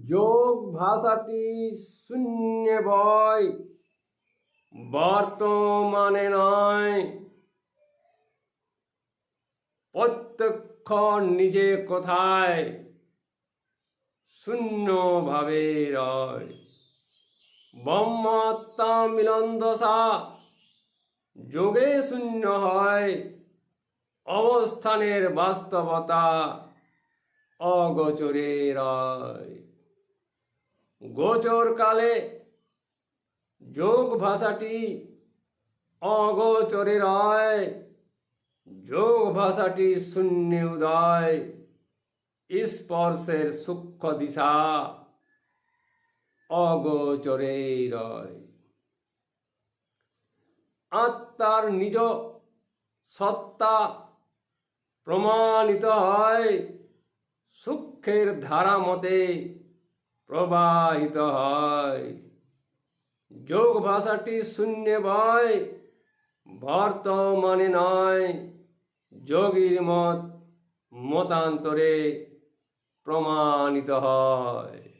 যোগ ভাষাটি শূন্য বয়, বর্তমানে নয়। প্রত্যক্ষ নিজে কোথায়? শূন্যভাবে রয়। ব্রহ্মাত্মা মিলন দশা যোগে শূন্য হয়। অবস্থানের বাস্তবতা অগোচরে রয়। গোচর কালে যোগ ভাষাটি অগোচরে রয়। যোগ ভাষাটি শূন্য উদয়। স্পর্শের সূক্ষ্ম দিশা অগোচরে রয়। আত্মার নিজ সত্তা প্রমাণিত হয়। সূক্ষ্মের ধারা মতে প্রবাহিত হয় যোগ ভাষাটি শূন্য বয় বর্তমানে নয় যোগীর মত মতান্তরে প্রমাণিত হয়